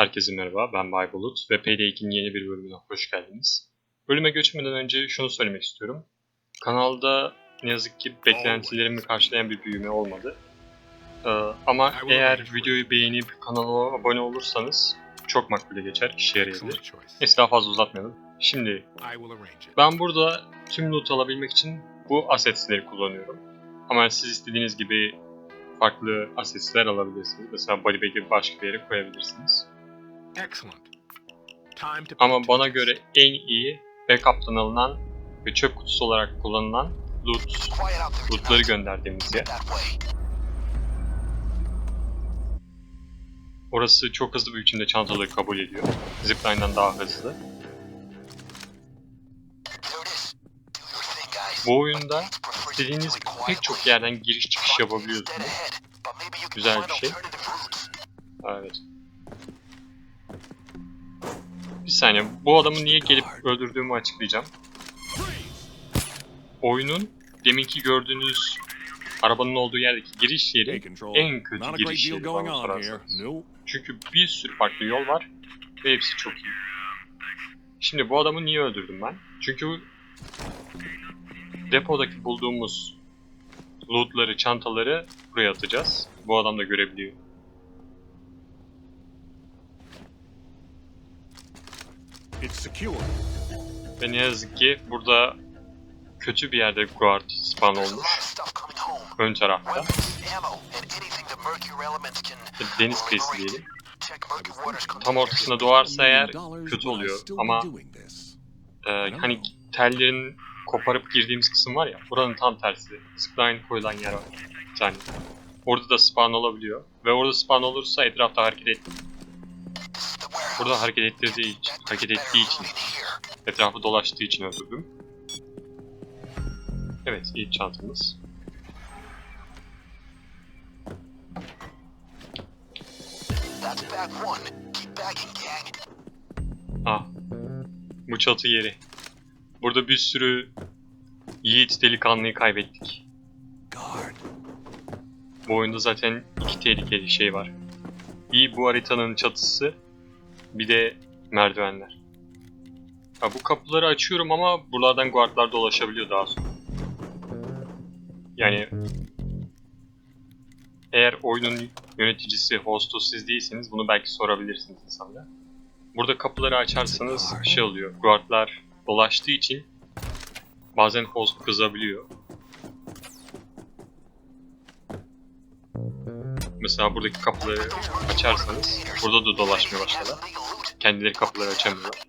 Herkese merhaba, ben Bay Bulut ve PD2'nin yeni bir bölümüne hoş geldiniz. Bölüme geçmeden önce şunu söylemek istiyorum. Kanalda ne yazık ki beklentilerimi karşılayan bir büyüme olmadı. Ee, ama eğer videoyu beğenip kanala abone olursanız çok makbule geçer, işe yarayabilir. Neyse daha fazla uzatmayalım. Şimdi ben burada tüm loot alabilmek için bu assets'leri kullanıyorum. Ama siz istediğiniz gibi farklı assets'ler alabilirsiniz. Mesela body bag'i başka bir yere koyabilirsiniz. Ama bana göre en iyi backup'tan alınan ve çöp kutusu olarak kullanılan loot, lootları gönderdiğimiz yer. Orası çok hızlı bir biçimde çantaları kabul ediyor. Zipline'dan daha hızlı. Bu oyunda istediğiniz pek çok yerden giriş çıkış yapabiliyorsunuz. Güzel bir şey. Evet. Bir saniye. Bu adamı niye gelip öldürdüğümü açıklayacağım. Oyunun deminki gördüğünüz arabanın olduğu yerdeki giriş yeri en kötü giriş yeri bana sorarsanız. Çünkü bir sürü farklı yol var ve hepsi çok iyi. Şimdi bu adamı niye öldürdüm ben? Çünkü depodaki bulduğumuz lootları, çantaları buraya atacağız. Bu adam da görebiliyor. It's secure. Ve ne yazık ki burada kötü bir yerde guard spawn olmuş. Ön tarafta. Deniz kıyısı diyelim. Tam ortasına doğarsa eğer kötü oluyor ama e, hani tellerin koparıp girdiğimiz kısım var ya buranın tam tersi. Zipline koyulan yer var. Tane. Orada da spawn olabiliyor. Ve orada spawn olursa etrafta hareket et. Burada hareket ettirdiği için, hareket ettiği için, etrafı dolaştığı için öldürdüm. Evet, ilk çantamız. Ah, bu çatı yeri. Burada bir sürü yiğit delikanlıyı kaybettik. Bu oyunda zaten iki tehlikeli şey var. Bir bu haritanın çatısı, bir de merdivenler. Ha, bu kapıları açıyorum ama buralardan guardlar dolaşabiliyor daha sonra. Yani eğer oyunun yöneticisi, hostu siz değilseniz bunu belki sorabilirsiniz insanlara. Burada kapıları açarsanız şey oluyor. Guardlar dolaştığı için bazen host kızabiliyor. Mesela buradaki kapıları açarsanız burada da dolaşmaya başladı. Kendileri kapıları açamıyorlar.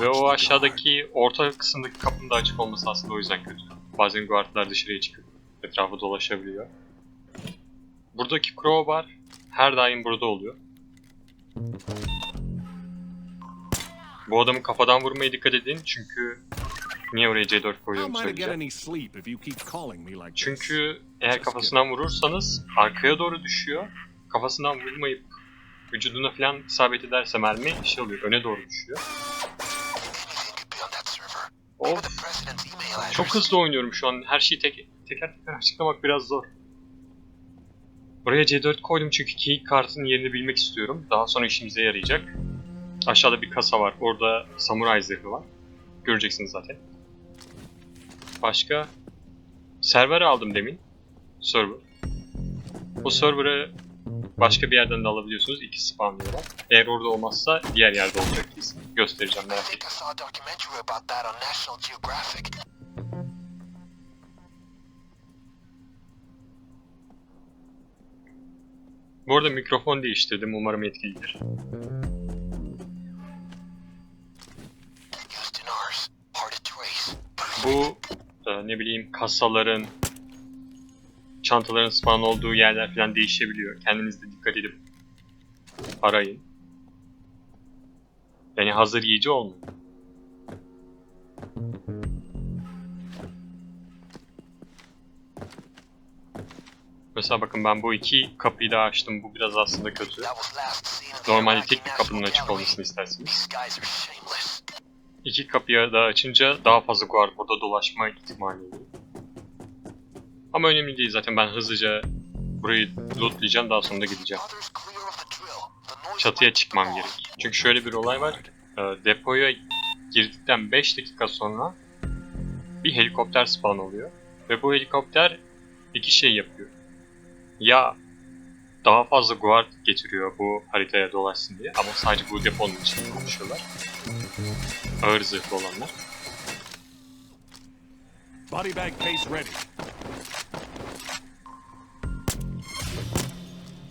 Ve o aşağıdaki orta kısımdaki kapının da açık olması aslında o yüzden kötü. Bazen guardlar dışarıya çıkıp etrafı dolaşabiliyor. Buradaki crowbar her daim burada oluyor. Bu adamı kafadan vurmaya dikkat edin çünkü niye oraya C4 How koyduğumu am I to get söyleyeceğim. Çünkü eğer kafasından vurursanız arkaya doğru düşüyor. Kafasından vurmayıp vücuduna falan isabet ederse mermi şey oluyor öne doğru düşüyor. Of çok hızlı oynuyorum şu an her şeyi tek, teker teker açıklamak biraz zor. Buraya C4 koydum çünkü key kartın yerini bilmek istiyorum. Daha sonra işimize yarayacak. Aşağıda bir kasa var. Orada samuray zırhı var. Göreceksiniz zaten. Başka server aldım demin. Server. O server'ı başka bir yerden de alabiliyorsunuz. İki spawnlıyorlar. Eğer orada olmazsa diğer yerde olacak kesin. Göstereceğim merak etmeyin. Bu arada mikrofon değiştirdim. Umarım etkilidir. Bu e, ne bileyim kasaların çantaların spawn olduğu yerler falan değişebiliyor. Kendiniz de dikkat edip arayın. Yani hazır yiyici olmayın. Mesela bakın ben bu iki kapıyı da açtım. Bu biraz aslında kötü. Normalde tek bir kapının açık olmasını istersiniz. İki kapıyı da açınca daha fazla guard burada dolaşma ihtimali. Ama önemli değil zaten ben hızlıca Burayı lootlayacağım daha sonra da gideceğim. Çatıya çıkmam gerek. Çünkü şöyle bir olay var. Ee, depoya girdikten 5 dakika sonra bir helikopter spawn oluyor. Ve bu helikopter iki şey yapıyor. Ya daha fazla guard getiriyor bu haritaya dolaşsın diye ama sadece bu deponun için konuşuyorlar. Ağır zırhlı olanlar. Body bag case ready.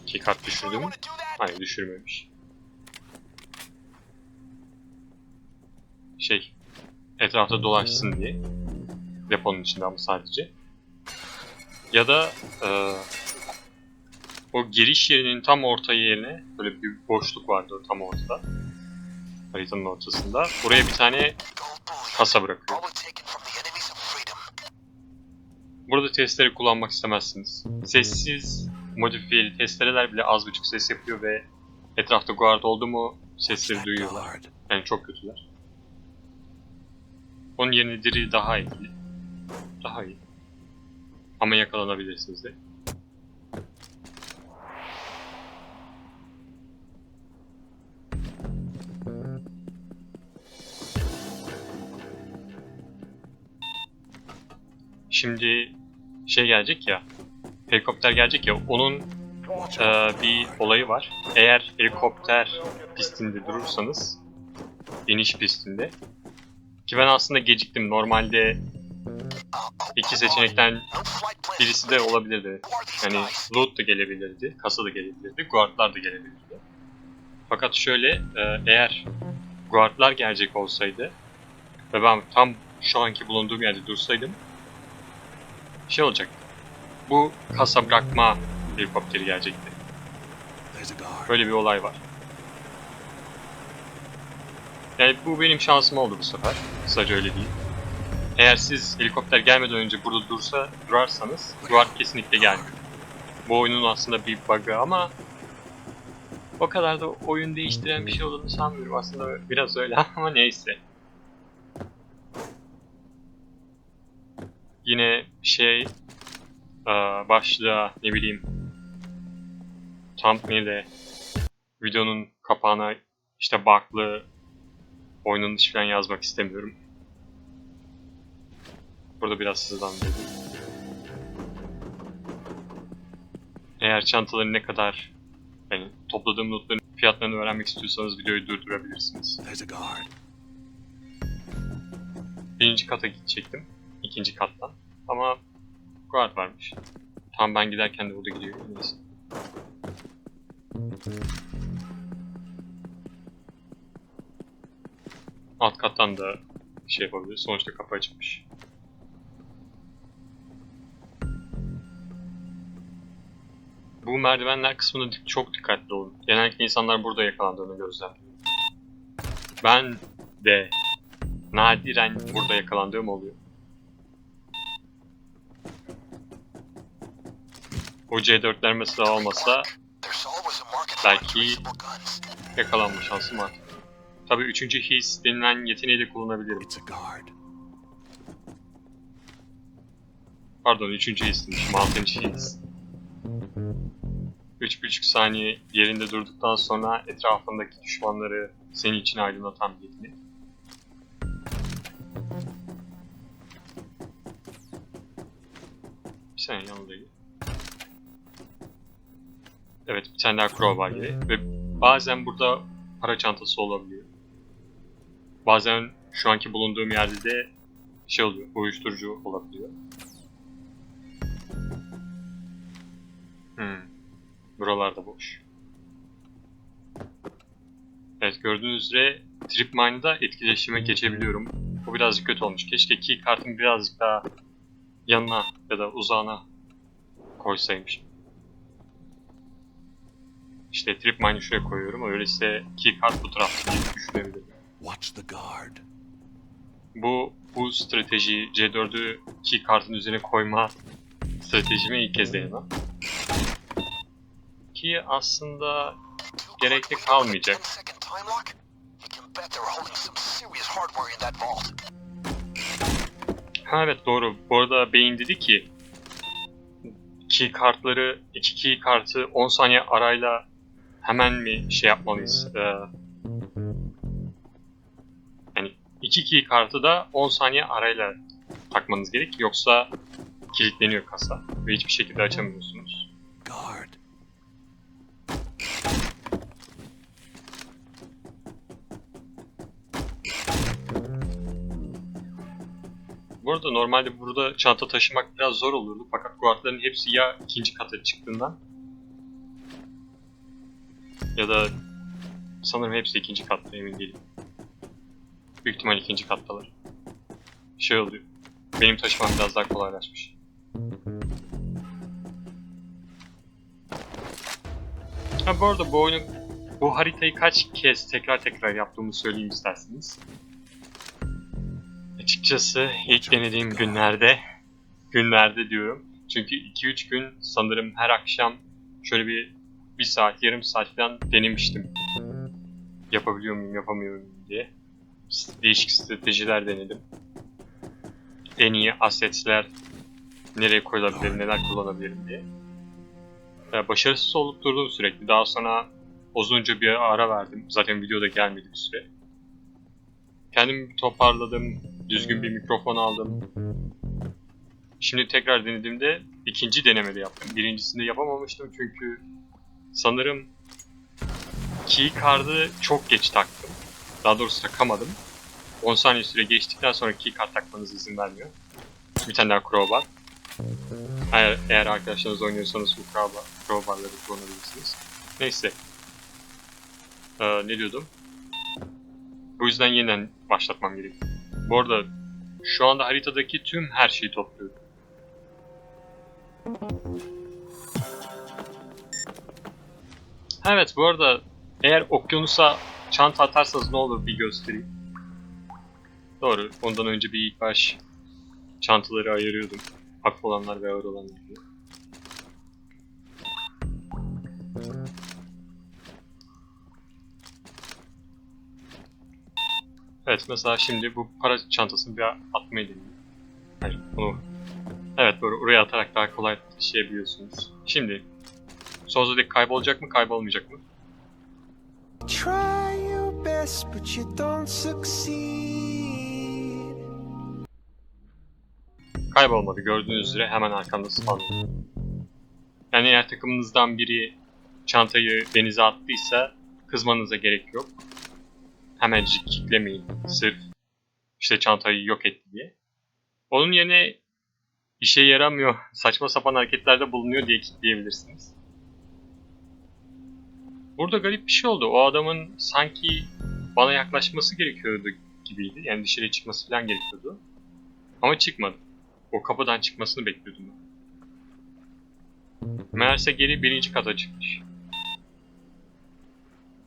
Ki kart düşürdü mü? Hayır düşürmemiş. Şey, etrafta dolaşsın diye. Deponun içinde ama sadece. Ya da eee, o giriş yerinin tam orta yerine böyle bir boşluk vardı tam ortada. Haritanın ortasında. Oraya bir tane kasa bırakıyor. Burada testleri kullanmak istemezsiniz. Sessiz, modifiyeli testereler bile az buçuk ses yapıyor ve etrafta guard oldu mu sesleri duyuyorlar. Yani çok kötüler. Onun yerine diri daha etkili. Daha iyi. Ama yakalanabilirsiniz de. Şimdi şey gelecek ya, helikopter gelecek ya, onun out. bir olayı var. Eğer helikopter pistinde durursanız, iniş pistinde, ki ben aslında geciktim. Normalde iki seçenekten birisi de olabilirdi. Yani loot da gelebilirdi, kasa da gelebilirdi, guardlar da gelebilirdi. Fakat şöyle, e, eğer guardlar gelecek olsaydı ve ben tam şu anki bulunduğum yerde dursaydım, şey olacaktı. Bu kasa bırakma helikopteri gelecekti. Böyle bir olay var. Yani bu benim şansım oldu bu sefer. Kısaca öyle değil. Eğer siz helikopter gelmeden önce burada dursa durarsanız guard kesinlikle gelmiyor. Bu oyunun aslında bir bug'ı ama o kadar da oyun değiştiren bir şey olduğunu sanmıyorum. Aslında biraz öyle ama neyse. Yine şey eee, başlığa ne bileyim thumbnail'e videonun kapağına işte bug'lı oyunun dışı falan yazmak istemiyorum. Burada biraz hızlandırdım. Eğer çantaların ne kadar yani topladığım lootların fiyatlarını öğrenmek istiyorsanız videoyu durdurabilirsiniz. Birinci kata gidecektim. İkinci kattan. Ama guard varmış. Tam ben giderken de burada gidiyor. Neyse. Alt kattan da şey yapabilir. Sonuçta kapı açılmış. Bu merdivenler kısmında çok dikkatli olun. Genellikle insanlar burada yakalandığını gözlemliyorum. Ben de nadiren burada yakalandığım oluyor. O C4'ler mesela olmasa belki yakalanma şansım var. Tabii üçüncü his denilen yeteneği de kullanabilirim. Pardon üçüncü his demişim. Altıncı his. Üç buçuk saniye yerinde durduktan sonra etrafındaki düşmanları senin için aydınlatan bir yetenek. Bir saniye yanındayım. Evet bir tane daha gibi ve bazen burada para çantası olabiliyor. Bazen şu anki bulunduğum yerde de şey oluyor, uyuşturucu olabiliyor. Hmm. Buralar da boş. Evet gördüğünüz üzere Trip Mine'da etkileşime geçebiliyorum. Bu birazcık kötü olmuş. Keşke key kartın birazcık daha yanına ya da uzağına koysaymışım. İşte Trip Mine'ı şuraya koyuyorum. Öyleyse key kart bu tarafta diye düşünebilirim. Watch the guard. Bu bu strateji C4'ü key kartın üzerine koyma stratejimi ilk kez denemem. Ki aslında Gerekli kalmayacak. 10 second time lock? You can bet they're holding some serious hardware in that vault. Ha evet doğru. Bu arada Beyin dedi ki key kartları, iki key kartı 10 saniye arayla hemen mi şey yapmalıyız? Ee, yani iki key kartı da 10 saniye arayla takmanız gerek. Yoksa kilitleniyor kasa ve hiçbir şekilde açamıyorsunuz. Guard. Bu arada normalde burada çanta taşımak biraz zor olurdu fakat guardların hepsi ya ikinci kata çıktığından ya da sanırım hepsi ikinci katta emin değilim. Büyük ihtimal ikinci kattalar. Şey oluyor. Benim taşımam biraz daha kolaylaşmış. Ha bu arada bu oyunu bu haritayı kaç kez tekrar tekrar yaptığımı söyleyeyim isterseniz. Açıkçası ilk denediğim günlerde, günlerde diyorum. Çünkü 2-3 gün sanırım her akşam şöyle bir bir saat, yarım saat falan denemiştim. Yapabiliyor muyum, yapamıyor muyum diye. Değişik stratejiler denedim. En iyi asetler nereye koyulabilir, neler kullanabilirim diye. Başarısız olup durdum sürekli. Daha sonra uzunca bir ara verdim. Zaten videoda gelmedi bir süre. Kendimi toparladım. Düzgün bir mikrofon aldım. Şimdi tekrar denediğimde ikinci denemede yaptım. Birincisinde yapamamıştım çünkü sanırım key card'ı çok geç taktım. Daha doğrusu takamadım. 10 saniye süre geçtikten sonra key card takmanız izin vermiyor. Bir tane daha crowbar. Eğer, eğer arkadaşlarınız oynuyorsanız bu crowbar, crowbarları kullanabilirsiniz. Neyse. Ee, ne diyordum? Bu yüzden yeniden başlatmam gerekiyor. Bu arada şu anda haritadaki tüm her şeyi topluyorum. Evet bu arada eğer okyanusa çanta atarsanız ne olur bir göstereyim. Doğru. Ondan önce bir ilk baş çantaları ayırıyordum. Hafif olanlar ve ağır olanlar diye. Evet mesela şimdi bu para çantasını bir atmayı deneyeyim. Hayır bunu... Evet böyle oraya atarak daha kolay taşıyabiliyorsunuz. Şimdi Sonsuza dek kaybolacak mı kaybolmayacak mı? Try your best, but you don't succeed. Kaybolmadı gördüğünüz üzere hemen arkamda spawnladı. Yani eğer takımınızdan biri çantayı denize attıysa kızmanıza gerek yok. Hemencik kitlemeyin sırf işte çantayı yok etti diye. Onun yerine işe yaramıyor, saçma sapan hareketlerde bulunuyor diye kitleyebilirsiniz. Burada garip bir şey oldu. O adamın sanki bana yaklaşması gerekiyordu gibiydi. Yani dışarıya çıkması falan gerekiyordu. Ama çıkmadı. O kapıdan çıkmasını bekliyordum ben. Meğerse geri birinci kata çıkmış.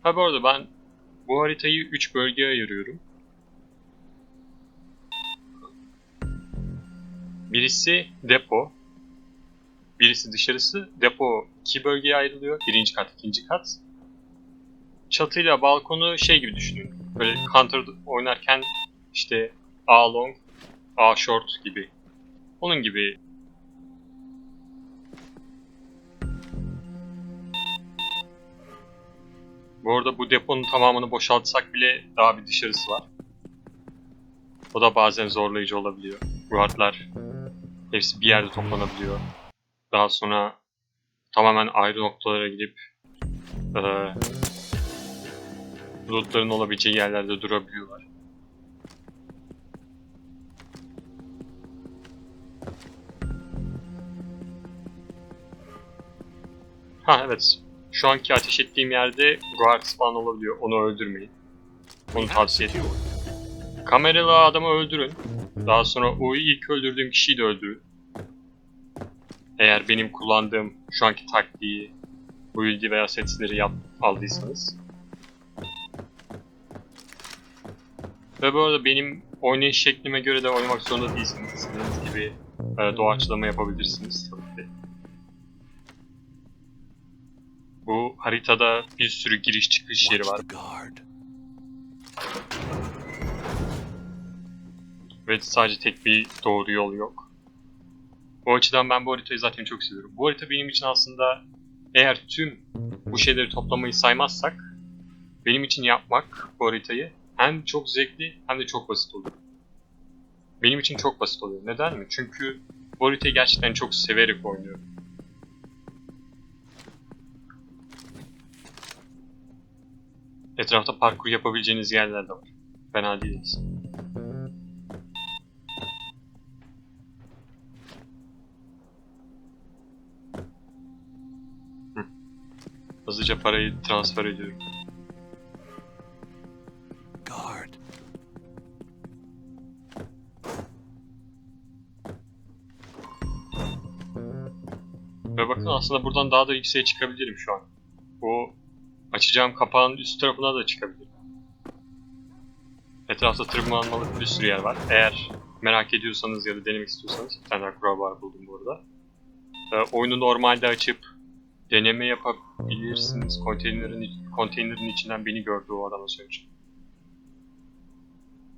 Ha bu arada ben bu haritayı 3 bölgeye ayırıyorum. Birisi depo. Birisi dışarısı. Depo iki bölgeye ayrılıyor. Birinci kat, ikinci kat. Çatıyla balkonu şey gibi düşünün. Böyle counter oynarken işte A long, A short gibi. Onun gibi Bu arada bu deponun tamamını boşaltsak bile daha bir dışarısı var. O da bazen zorlayıcı olabiliyor. Guardlar hepsi bir yerde toplanabiliyor. Daha sonra tamamen ayrı noktalara gidip eee lootların olabileceği yerlerde durabiliyorlar. Ha evet. Şu anki ateş ettiğim yerde guard spawn olabiliyor. Onu öldürmeyin. Onu tavsiye etmiyorum. Kameralı adamı öldürün. Daha sonra o ilk öldürdüğüm kişiyi de öldürün. Eğer benim kullandığım şu anki taktiği, build'i veya setleri yap, aldıysanız. Ve bu arada benim oynayış şeklime göre de oynamak zorunda değilsiniz. İstediğiniz gibi e, doğaçlama yapabilirsiniz tabii ki. Bu haritada bir sürü giriş çıkış yeri var ve sadece tek bir doğru yol yok. O açıdan ben bu haritayı zaten çok seviyorum. Bu harita benim için aslında eğer tüm bu şeyleri toplamayı saymazsak benim için yapmak bu haritayı hem çok zevkli hem de çok basit oluyor. Benim için çok basit oluyor. Neden mi? Çünkü haritayı gerçekten çok severek oynuyorum. Etrafta parkur yapabileceğiniz yerler de var. Fena değiliz. Hı. Hızlıca parayı transfer ediyorum. Aslında buradan daha da yükseğe çıkabilirim şu an. Bu açacağım kapağın üst tarafına da çıkabilirim. Etrafta tırmanmalık bir sürü yer var. Eğer merak ediyorsanız ya da denemek istiyorsanız bir tane daha kurabağ buldum bu arada. Ee, oyunu normalde açıp deneme yapabilirsiniz. Konteynerin, konteynerin içinden beni gördü o adam az önce.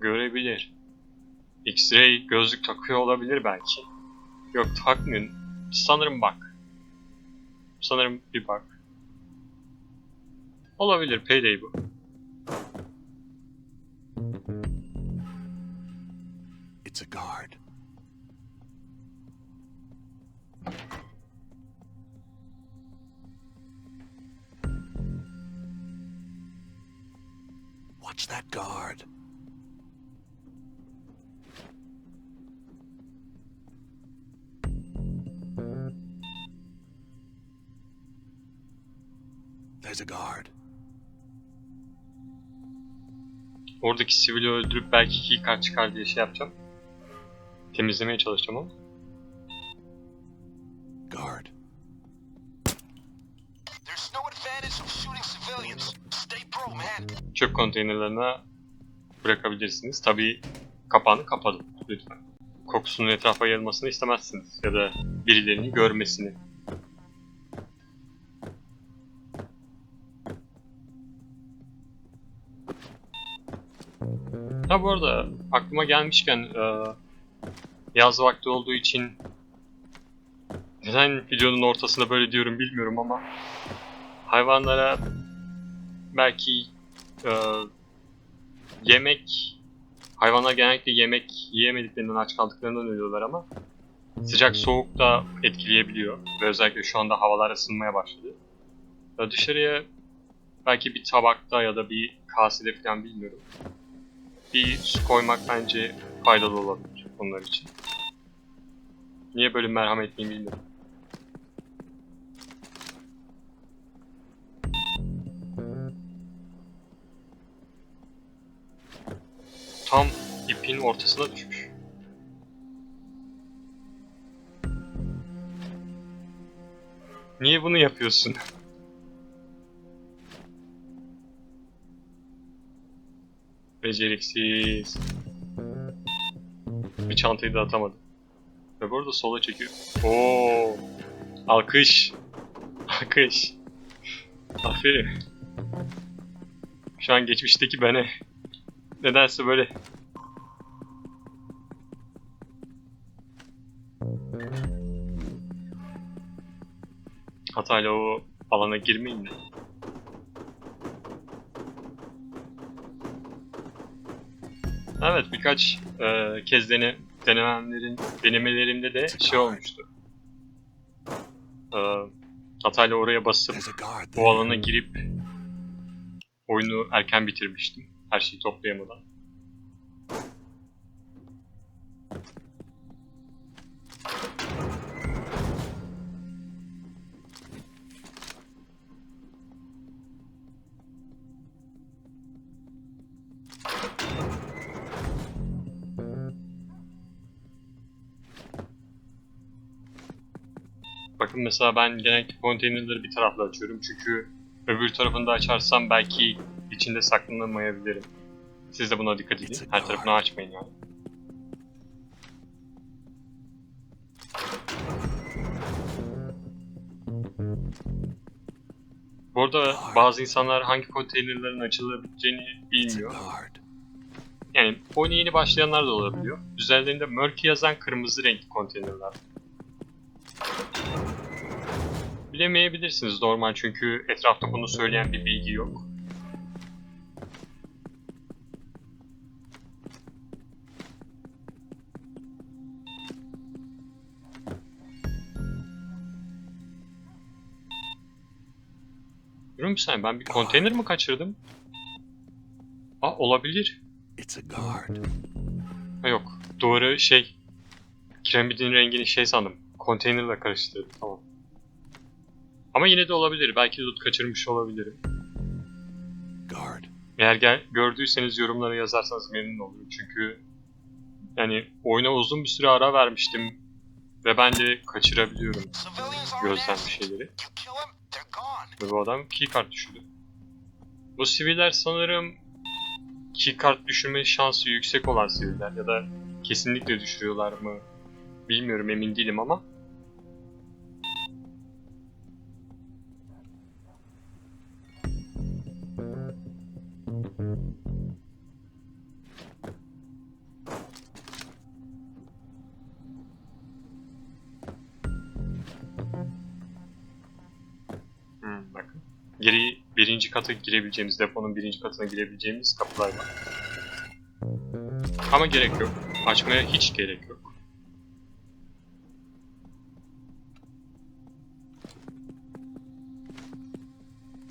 Görebilir. X-ray gözlük takıyor olabilir belki. Yok takmıyor. Sanırım bak. Sanırım bir bak. Olabilir payday bu. Oradaki sivili öldürüp belki iki kart çıkar diye şey yapacağım. Temizlemeye çalışacağım ama. Guard. There's no advantage of shooting civilians. Stay pro, man. Çöp konteynerlerine bırakabilirsiniz. Tabii kapağını kapadım lütfen. Kokusunun etrafa yayılmasını istemezsiniz ya da birilerinin görmesini. Ha bu arada aklıma gelmişken eee, yaz vakti olduğu için neden videonun ortasında böyle diyorum bilmiyorum ama hayvanlara belki eee, yemek hayvanlar genellikle yemek yiyemediklerinden aç kaldıklarından ölüyorlar ama sıcak soğuk da etkileyebiliyor ve özellikle şu anda havalar ısınmaya başladı. Ya dışarıya belki bir tabakta ya da bir kasede falan bilmiyorum. Bir su koymak bence faydalı olabilir onlar için. Niye böyle merhametliyim bilmiyorum. Tam ipin ortasına düşmüş. Niye bunu yapıyorsun? Beceriksiz. Bir çantayı da atamadım. Ve bu arada sola çekiyor. Oo, Alkış. Alkış. Aferin. Şu an geçmişteki bene. Nedense böyle hatayla o alana girmeyin de. Evet birkaç e, kez dene, denemelerin, denemelerimde de şey olmuştu. E, hatayla oraya basıp there. alana girip oyunu erken bitirmiştim. Her şeyi toplayamadan. Bakın mesela ben genellikle konteynerleri bir tarafla açıyorum çünkü öbür tarafını da açarsam belki içinde saklanamayabilirim. Siz de buna dikkat edin. Her tarafını açmayın yani. Bu arada bazı insanlar hangi konteynerlerin açılabileceğini bilmiyor. Yani oyuna yeni başlayanlar da olabiliyor. Üzerlerinde Murky yazan kırmızı renkli konteynerler. Bilemeyebilirsiniz normal çünkü etrafta bunu söyleyen bir bilgi yok. Durun bir saniye ben bir konteyner mi kaçırdım? Aa olabilir. It's a guard. Ha yok. Duvarı şey... Kiremitin rengini şey sandım. Konteynerle karıştırdım. Tamam. Ama yine de olabilir. Belki loot kaçırmış olabilirim. Guard. Eğer gel gördüyseniz yorumlara yazarsanız memnun olurum. Çünkü yani oyuna uzun bir süre ara vermiştim. Ve ben de kaçırabiliyorum gözlem bir şeyleri. Ve bu adam keycard düşürdü. Bu siviller sanırım keycard düşürme şansı yüksek olan siviller ya da kesinlikle düşürüyorlar mı bilmiyorum emin değilim ama kata girebileceğimiz, deponun birinci katına girebileceğimiz kapılar var. Ama gerek yok. Açmaya hiç gerek yok.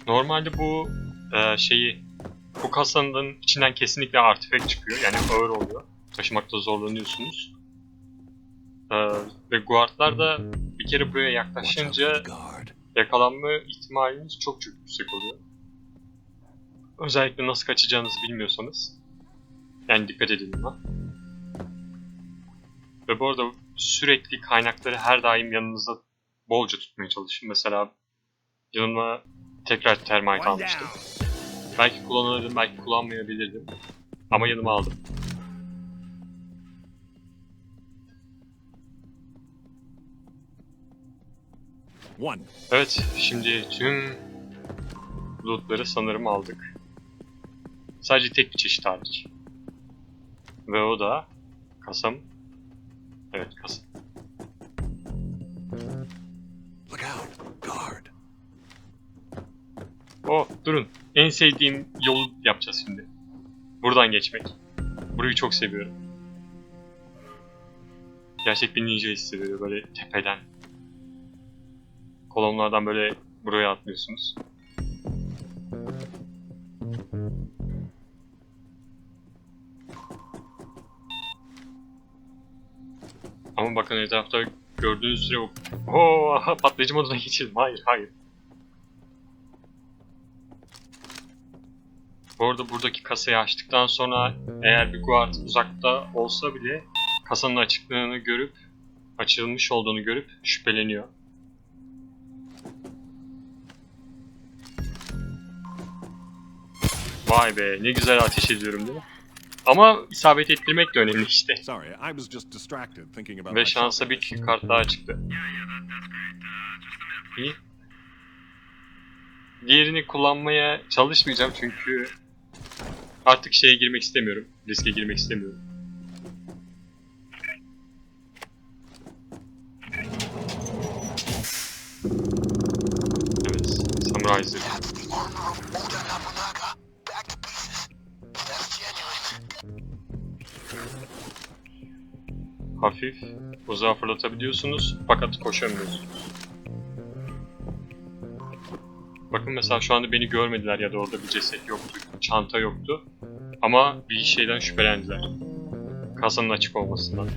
Normalde bu e, şeyi bu kasanın içinden kesinlikle artifact çıkıyor. Yani ağır oluyor. Taşımakta zorlanıyorsunuz. E, ve guardlar da bir kere buraya yaklaşınca yakalanma ihtimaliniz çok çok yüksek oluyor. Özellikle nasıl kaçacağınızı bilmiyorsanız. Yani dikkat edin buna. Ve bu arada sürekli kaynakları her daim yanınızda bolca tutmaya çalışın. Mesela yanıma tekrar termite almıştım. Belki kullanırdım, belki kullanmayabilirdim. Ama yanıma aldım. Evet, şimdi tüm lootları sanırım aldık. Sadece tek bir çeşit hariç. Ve o da kasam. Evet, kasam. Look out. Guard. Oh, durun. En sevdiğim yolu yapacağız şimdi. Buradan geçmek. Burayı çok seviyorum. Gerçek bir ninja hissediyor böyle tepeden. Kolonlardan böyle buraya atlıyorsunuz. Bakın etrafta gördüğünüz üzere o... Oo, patlayıcı moduna geçelim. Hayır, hayır. Bu arada buradaki kasayı açtıktan sonra eğer bir guard uzakta olsa bile kasanın açıklığını görüp açılmış olduğunu görüp şüpheleniyor. Vay be ne güzel ateş ediyorum değil mi? Ama isabet ettirmek de önemli işte. Ve şansa bir kart daha çıktı. İyi. Diğerini kullanmaya çalışmayacağım çünkü artık şeye girmek istemiyorum. Riske girmek istemiyorum. Evet, Samurai Hafif, uzağa fırlatabiliyorsunuz fakat koşamıyorsunuz. Bakın mesela şu anda beni görmediler ya da orada bir ceset yoktu, çanta yoktu. Ama bir şeyden şüphelendiler. Kasanın açık olmasından.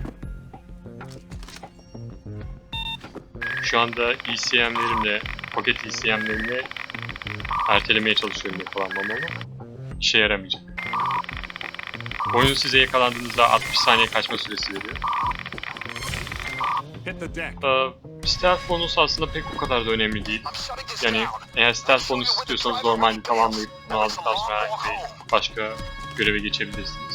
Şu anda ECM'lerimle, paket ECM'lerimle ertelemeye çalışıyorum yakalanmamı ama işe yaramayacak. Oyun size yakalandığınızda 60 saniye kaçma süresi veriyor. Ee, stealth bonus aslında pek o kadar da önemli değil. Yani eğer stealth bonus istiyorsanız normalde tamamlayıp bunu aldıktan sonra başka göreve geçebilirsiniz.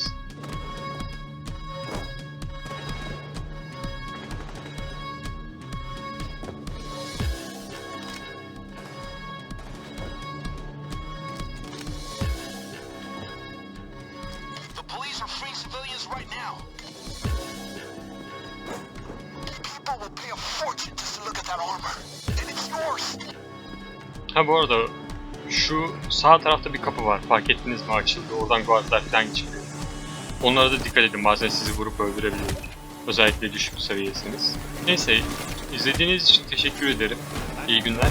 Ha bu arada şu sağ tarafta bir kapı var. Fark ettiniz mi açıldı. Oradan guardlar falan çıkıyor. Onlara da dikkat edin. Bazen sizi vurup öldürebiliyorlar. Özellikle düşük seviyesiniz. Neyse izlediğiniz için teşekkür ederim. İyi günler.